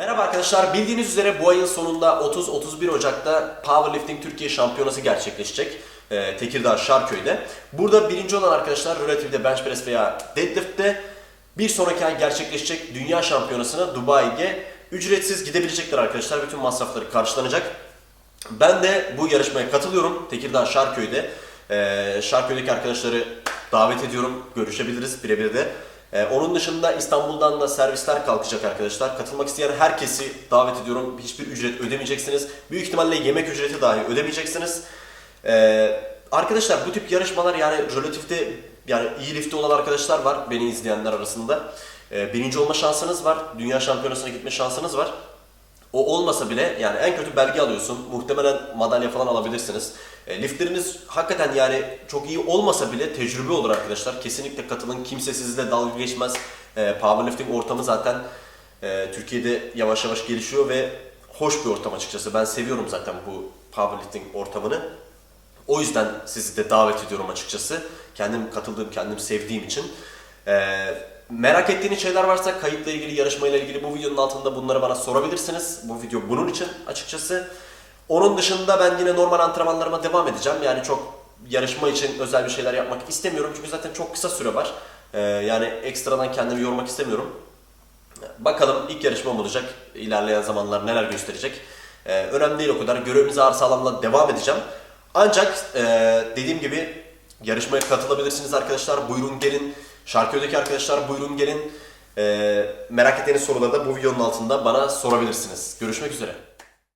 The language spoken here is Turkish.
Merhaba arkadaşlar. Bildiğiniz üzere bu ayın sonunda 30-31 Ocak'ta Powerlifting Türkiye Şampiyonası gerçekleşecek. Ee, Tekirdağ Şarköy'de. Burada birinci olan arkadaşlar relatifde bench press veya deadlift'te bir sonraki ay gerçekleşecek Dünya Şampiyonası'na Dubai'ye ücretsiz gidebilecekler arkadaşlar. Bütün masrafları karşılanacak. Ben de bu yarışmaya katılıyorum. Tekirdağ Şarköy'de. Ee, Şarköy'deki arkadaşları davet ediyorum. Görüşebiliriz birebir de. Ee, onun dışında İstanbul'dan da servisler kalkacak arkadaşlar. Katılmak isteyen herkesi davet ediyorum. Hiçbir ücret ödemeyeceksiniz. Büyük ihtimalle yemek ücreti dahi ödemeyeceksiniz. Ee, arkadaşlar bu tip yarışmalar yani relatifte yani iyi lifte olan arkadaşlar var beni izleyenler arasında. Ee, birinci olma şansınız var. Dünya şampiyonasına gitme şansınız var. O olmasa bile yani en kötü belge alıyorsun. Muhtemelen madalya falan alabilirsiniz. E, liftleriniz hakikaten yani çok iyi olmasa bile tecrübe olur arkadaşlar. Kesinlikle katılın. Kimse sizle dalga geçmez. E, powerlifting ortamı zaten e, Türkiye'de yavaş yavaş gelişiyor ve hoş bir ortam açıkçası. Ben seviyorum zaten bu powerlifting ortamını. O yüzden sizi de davet ediyorum açıkçası. Kendim katıldığım, kendim sevdiğim için. Ee, merak ettiğiniz şeyler varsa kayıtla ilgili, yarışmayla ilgili bu videonun altında bunları bana sorabilirsiniz. Bu video bunun için açıkçası. Onun dışında ben yine normal antrenmanlarıma devam edeceğim. Yani çok yarışma için özel bir şeyler yapmak istemiyorum. Çünkü zaten çok kısa süre var. Ee, yani ekstradan kendimi yormak istemiyorum. Bakalım ilk yarışmam olacak. İlerleyen zamanlar neler gösterecek. Ee, önemli değil o kadar. Görevimize ağır sağlamla devam edeceğim. Ancak e, dediğim gibi yarışmaya katılabilirsiniz arkadaşlar. Buyurun gelin. Şarköy'deki arkadaşlar buyurun gelin. Ee, merak ettiğiniz soruları da bu videonun altında bana sorabilirsiniz. Görüşmek üzere.